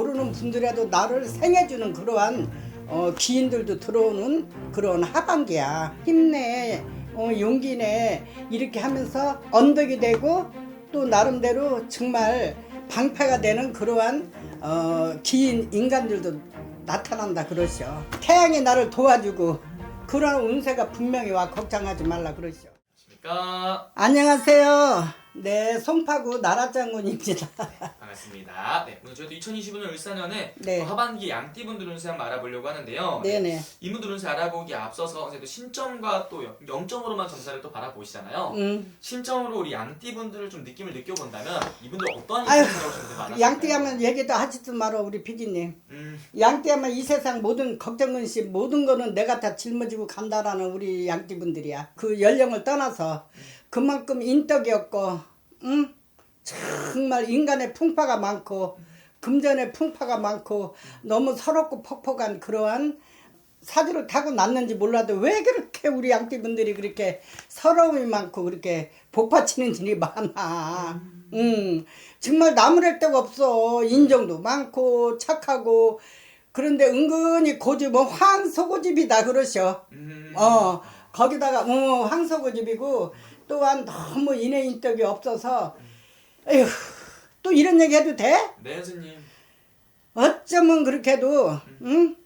모르는 분들이라도 나를 생해주는 그러한 어, 기인들도 들어오는 그런 하반기야. 힘내, 어, 용기 내 이렇게 하면서 언덕이 되고 또 나름대로 정말 방패가 되는 그러한 어, 기인 인간들도 나타난다 그러시오. 태양이 나를 도와주고 그런 운세가 분명히 와 걱정하지 말라 그러시오. 안녕하세요. 네, 송파구 나라장군입니다. 반갑습니다. 네, 오늘 저희도 2025년 울산연의 네. 하반기 양띠분들 운세 한번 알아보려고 하는데요. 네네. 이분들 운세 알아보기 앞서서 선생님도 신점과 또 0점으로만 점사를 또 바라보시잖아요. 음. 신점으로 우리 양띠분들을 좀 느낌을 느껴본다면 이분들 어떤 아유, 인생이라고 좀 많았을까요? 양띠 하면 얘기도 하지도 말어 우리 피디님. 음, 양띠 하면 이 세상 모든 걱정근 씨 모든 거는 내가 다 짊어지고 간다라는 우리 양띠 분들이야. 그 연령을 떠나서 그만큼 인덕이었고, 응? 정말 인간의 풍파가 많고 금전의 풍파가 많고 너무 서럽고 퍽퍽한 그러한 사주를 타고 났는지 몰라도 왜 그렇게 우리 양띠분들이 그렇게 서러움이 많고 그렇게 복받치는 일이 많아. 음, 정말 나무랄 데가 없어. 인정도 많고 착하고 그런데 은근히 고집은 황소고집이다 그러셔. 음, 어 거기다가 어 황소고집이고 또한 너무 인해인덕이 없어서 에휴 또 이런 얘기 해도 돼? 네, 선생님. 어쩌면 그렇게도 응?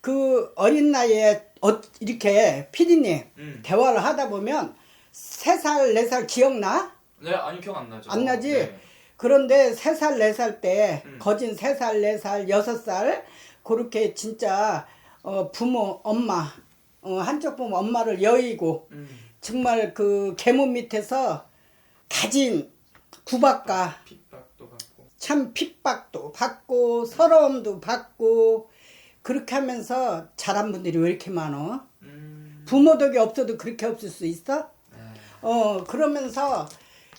그 어린 나이에 어, 이렇게 피디님 음. 대화를 하다 보면 세 살 네 살 기억나? 네, 아니 기억 안 나죠. 안 나지? 네. 그런데 세 살 네 살 때 음. 거진 세 살 네 살 여섯 살 그렇게 진짜 어, 부모 엄마 어, 한쪽 부모 엄마를 여의고 음, 정말 그 계문 밑에서 가진 구박과 핍박도 받고. 참 핍박도 받고 서러움도 받고 그렇게 하면서 자란 분들이 왜 이렇게 많어? 음, 부모 덕이 없어도 그렇게 없을 수 있어? 네. 어 그러면서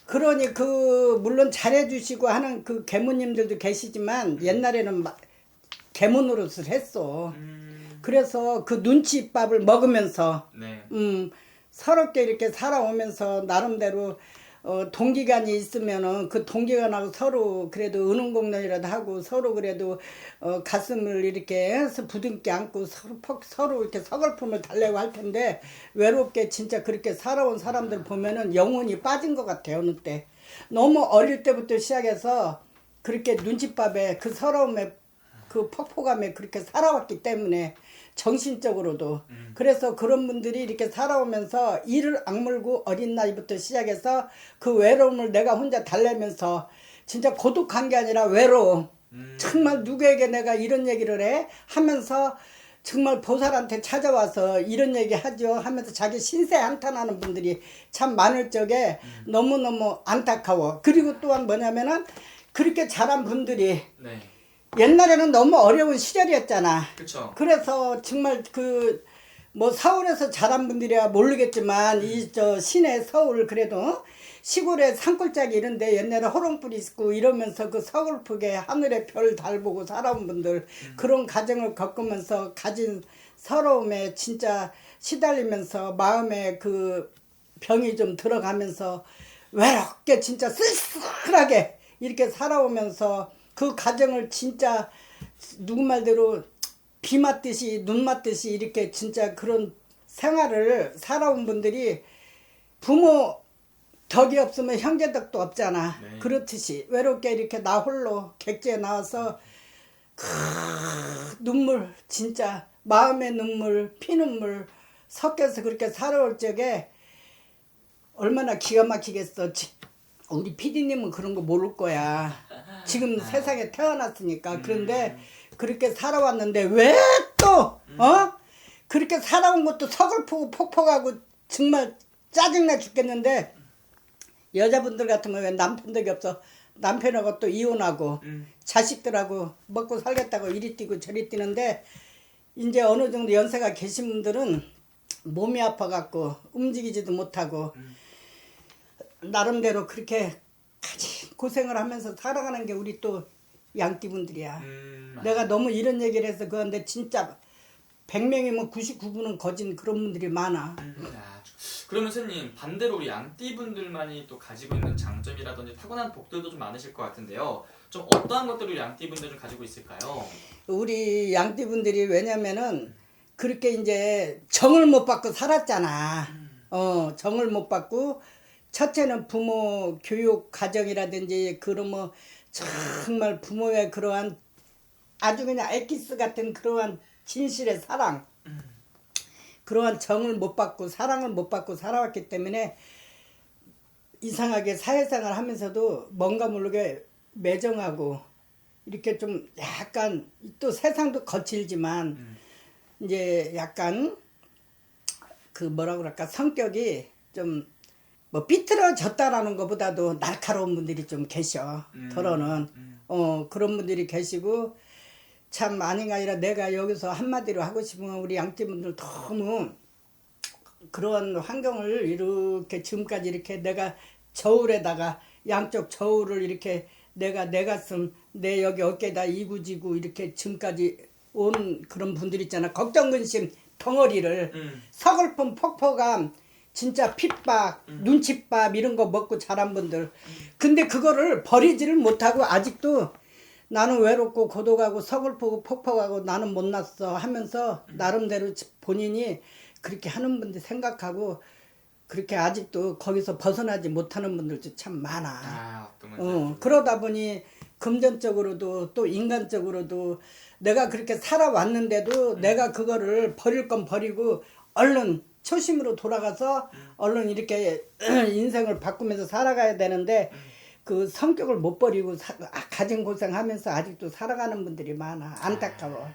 그러니 그 물론 잘해주시고 하는 그 계모님들도 계시지만 옛날에는 막 계모노릇을 했어. 음, 그래서 그 눈치밥을 먹으면서 네. 음, 서럽게 이렇게 살아오면서 나름대로 어, 동기간이 있으면은 그 동기간하고 서로 그래도 은은공론이라도 하고 서로 그래도 어, 가슴을 이렇게 해서 부둥켜 안고 서로 퍽, 서로 이렇게 서글픔을 달래고 할 텐데 외롭게 진짜 그렇게 살아온 사람들 보면은 영혼이 빠진 것 같아요 어느 때 너무 어릴 때부터 시작해서 그렇게 눈칫밥에 그 서러움에 그 폭포감에 그렇게 살아왔기 때문에 정신적으로도. 그래서 그런 분들이 이렇게 살아오면서 이를 악물고 어린 나이부터 시작해서 그 외로움을 내가 혼자 달래면서 진짜 고독한 게 아니라 외로움 음, 정말 누구에게 내가 이런 얘기를 해? 하면서 정말 보살한테 찾아와서 이런 얘기 하죠. 하면서 자기 신세 한탄하는 분들이 참 많을 적에 너무너무 안타까워. 그리고 또한 뭐냐면은 그렇게 자란 분들이 네. 옛날에는 너무 어려운 시절이었잖아. 그쵸. 그래서 정말 그 뭐 서울에서 자란 분들이야 모르겠지만 이 저 시내 서울 그래도 시골에 산골짜기 이런데 옛날에 호롱불이 있고 이러면서 그 서글프게 하늘에 별 달 보고 살아온 분들 그런 가정을 겪으면서 가진 서러움에 진짜 시달리면서 마음에 그 병이 좀 들어가면서 외롭게 진짜 쓸쓸하게 이렇게 살아오면서 그 가정을 진짜 누구 말대로 비 맞듯이 눈 맞듯이 이렇게 진짜 그런 생활을 살아온 분들이 부모 덕이 없으면 형제 덕도 없잖아. 네. 그렇듯이 외롭게 이렇게 나 홀로 객지에 나와서 크, 눈물 진짜 마음의 눈물 피눈물 섞여서 그렇게 살아올 적에 얼마나 기가 막히겠어. 지- 우리 피디님은 그런 거 모를 거야. 지금 세상에 태어났으니까. 그런데 그렇게 살아왔는데 왜 또, 어? 그렇게 살아온 것도 서글프고 폭폭하고 정말 짜증나 죽겠는데 여자분들 같은 경우에 남편 덕이 없어. 남편하고 또 이혼하고 음, 자식들하고 먹고 살겠다고 이리 뛰고 저리 뛰는데 이제 어느 정도 연세가 계신 분들은 몸이 아파갖고 움직이지도 못하고 나름대로 그렇게 가지 고생을 하면서 살아가는 게 우리 또 양띠분들이야. 음, 내가 너무 이런 얘기를 해서 그런데 진짜 100명이면 99분은 거진 그런 분들이 많아. 음, 야, 그러면 선생님 반대로 우리 양띠분들만이 또 가지고 있는 장점이라든지 타고난 복들도 좀 많으실 것 같은데요. 좀 어떠한 것들을 양띠분들 좀 가지고 있을까요? 우리 양띠분들이 왜냐면은 그렇게 이제 정을 못 받고 살았잖아. 어, 정을 못 받고 첫째는 부모 교육 과정이라든지 그런 뭐 정말 부모의 그러한 아주 그냥 엑기스 같은 그러한 진실의 사랑 그러한 정을 못 받고 사랑을 못 받고 살아왔기 때문에 이상하게 사회생활 하면서도 뭔가 모르게 매정하고 이렇게 좀 약간 또 세상도 거칠지만 음. 이제 약간 그 뭐라 그럴까 성격이 좀 뭐 삐뚤어졌다라는 것보다도 날카로운 분들이 좀 계셔 음. 더러는 음. 어 그런 분들이 계시고 참 아닌가 아니라 내가 여기서 한마디로 하고 싶은 건 우리 양띠분들 너무 그런 환경을 이렇게 지금까지 이렇게 내가 저울에다가 양쪽 저울을 이렇게 내가 내 가슴 내 여기 어깨에다 이구지구 이렇게 지금까지 온 그런 분들 있잖아 걱정 근심 덩어리를 음. 서글픔 폭포감 진짜 핍박 눈칫밥 이런 거 먹고 자란 분들 근데 그거를 버리지를 못하고 아직도 나는 외롭고 고독하고 서글프고 폭폭하고 나는 못났어 하면서 나름대로 본인이 그렇게 하는 분들 생각하고 그렇게 아직도 거기서 벗어나지 못하는 분들도 참 많아. 아, 어. 그러다 보니 금전적으로도 또 인간적으로도 내가 그렇게 살아왔는데도 내가 그거를 버릴 건 버리고 얼른 초심으로 돌아가서 얼른 이렇게 인생을 바꾸면서 살아가야 되는데 그 성격을 못 버리고 사, 아, 가진 고생하면서 아직도 살아가는 분들이 많아 안타까워.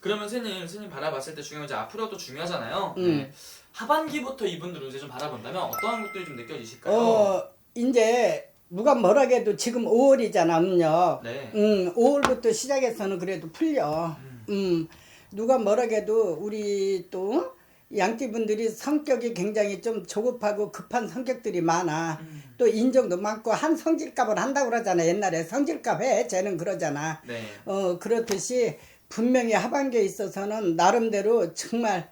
그러면 선생님, 선생님 바라봤을 때 중요한 게 앞으로도 중요하잖아요. 음. 네. 하반기부터 이분들 운세 좀 바라본다면 어떠한 것들이 좀 느껴지실까요? 어 이제 누가 뭐라 해도 지금 5월이잖아 음력. 네. 음, 5월부터 시작해서는 그래도 풀려. 음, 누가 뭐라 해도 우리 또 양띠분들이 성격이 굉장히 좀 조급하고 급한 성격들이 많아. 음. 또 인정도 많고 한 성질값을 한다고 그러잖아. 옛날에 성질값 해. 쟤는 그러잖아. 네. 어, 그렇듯이 분명히 하반기에 있어서는 나름대로 정말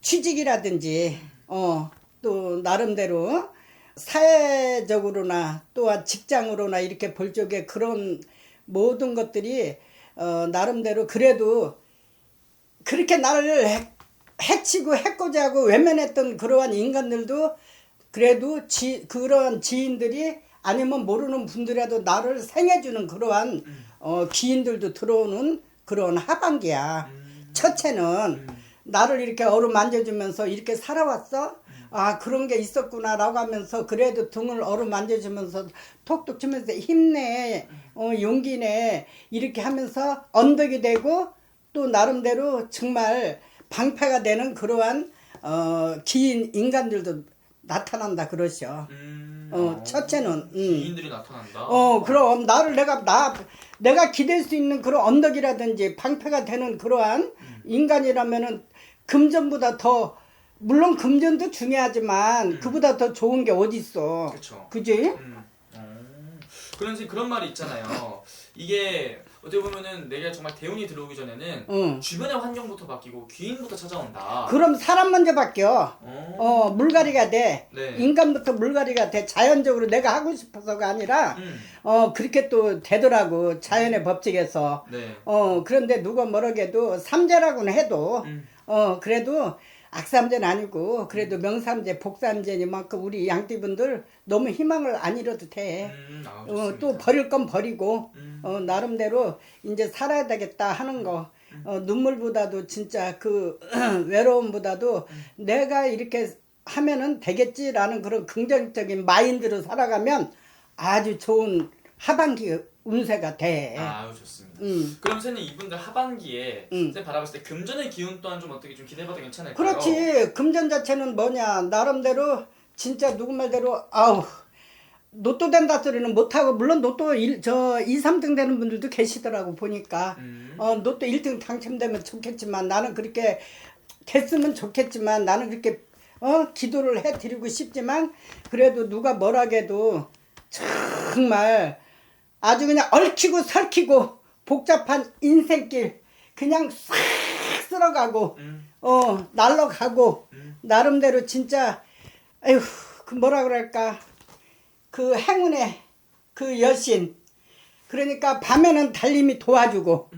취직이라든지, 어, 또 나름대로 사회적으로나 또한 직장으로나 이렇게 볼 적에 그런 모든 것들이, 어, 나름대로 그래도 그렇게 나를 해, 해치고 해코지하고 외면했던 그러한 인간들도 그래도 지, 그러한 지인들이 아니면 모르는 분들이라도 나를 생해주는 그러한 어, 기인들도 들어오는 그런 하반기야. 첫째는 나를 이렇게 어루 만져주면서 이렇게 살아왔어? 아 그런 게 있었구나 라고 하면서 그래도 등을 어루 만져주면서 톡톡 치면서 힘내 어, 용기 내 이렇게 하면서 언덕이 되고 또 나름대로 정말 방패가 되는 그러한 어, 기인 인간들도 나타난다 그러셔. 음, 어, 첫째는, 음. 기인들이 나타난다. 어, 그럼 나를 내가 나 내가 기댈 수 있는 그런 언덕이라든지 방패가 되는 그러한 인간이라면은 금전보다 더 물론 금전도 중요하지만 그보다 더 좋은 게 어디 있어? 그쵸. 그지? 음. 어. 그런 선생님 그런 말이 있잖아요. 이게 어떻게 보면은 내가 정말 대운이 들어오기 전에는 응. 주변의 환경부터 바뀌고 귀인부터 찾아온다. 그럼 사람 먼저 바뀌어. 어. 어, 물갈이가 돼. 네. 인간부터 물갈이가 돼. 자연적으로 내가 하고 싶어서가 아니라 음. 어, 그렇게 또 되더라고. 자연의 법칙에서. 네. 어, 그런데 누가 뭐라고 해도 삼재라고는 해도 음. 어, 그래도 악삼재는 아니고 그래도 명삼재, 복삼재니만큼 우리 양띠분들 너무 희망을 안 잃어도 돼. 음, 아, 어. 또 버릴 건 버리고 음. 어, 나름대로 이제 살아야 되겠다 하는 거. 어, 눈물보다도 진짜 그 외로움보다도 내가 이렇게 하면은 되겠지라는 그런 긍정적인 마인드로 살아가면 아주 좋은 하반기 운세가 돼. 아, 좋습니다. 음. 그럼 선생님 이분들 하반기에 음. 선생님 바라봤을 때 금전의 기운 또한 좀 어떻게 좀 기대해봐도 괜찮을까요? 그렇지. 금전 자체는 뭐냐. 나름대로 진짜 누구 말대로 아우 로또 된다 소리는 못하고 물론 로또 일, 저 2, 3등 되는 분들도 계시더라고 보니까 음. 어 로또 1등 당첨되면 좋겠지만 나는 그렇게 됐으면 좋겠지만 나는 그렇게 어 기도를 해 드리고 싶지만 그래도 누가 뭐라 해도 정말 아주 그냥 얽히고 설키고 복잡한 인생길 그냥 싹 쓸어가고 음. 어 날러가고 음. 나름대로 진짜 에휴 그 뭐라 그럴까 그 행운의 그 여신 그러니까 밤에는 달님이 도와주고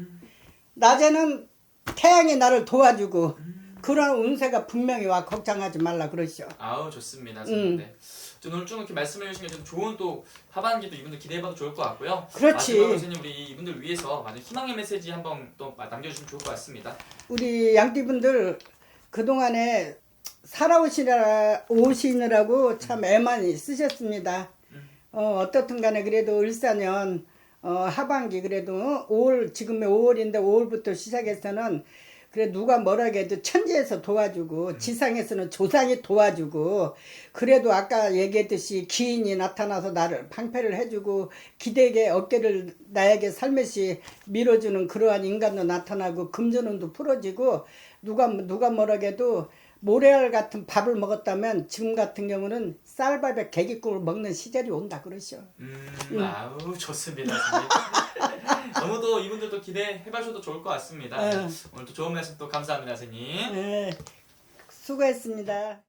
낮에는 태양이 나를 도와주고 그런 운세가 분명히 와 걱정하지 말라 그러시오. 아우 좋습니다. 음. 선생님. 네. 좀 오늘 좀 이렇게 말씀해 주신 게 좀 좋은 또 하반기도 이분들 기대해봐도 좋을 것 같고요. 그렇지. 마지막으로 선생님 우리 이분들 위해서 많은 희망의 메시지 한번 또 남겨주시면 좋을 것 같습니다. 우리 양띠분들 그동안에 살아오시라 오시느라고 참 애많이 쓰셨습니다. 어, 어떻든 간에 그래도 을사년 어, 하반기 그래도 5월 지금의 5월인데 5월부터 시작해서는 그래 누가 뭐라 해도 천지에서 도와주고 지상에서는 조상이 도와주고 그래도 아까 얘기했듯이 기인이 나타나서 나를 방패를 해주고 기대게 어깨를 나에게 살며시 밀어주는 그러한 인간도 나타나고 금전운도 풀어지고 누가 누가 뭐라 해도 모래알 같은 밥을 먹었다면 지금 같은 경우는 쌀밥에 계기국을 먹는 시절이 온다 그러시오. 음, 아우 좋습니다. 선생님. 너무 또 이분들도 기대해 봐셔도 좋을 것 같습니다. 네. 오늘 또 좋은 말씀 또 감사합니다, 선생님. 네, 수고했습니다.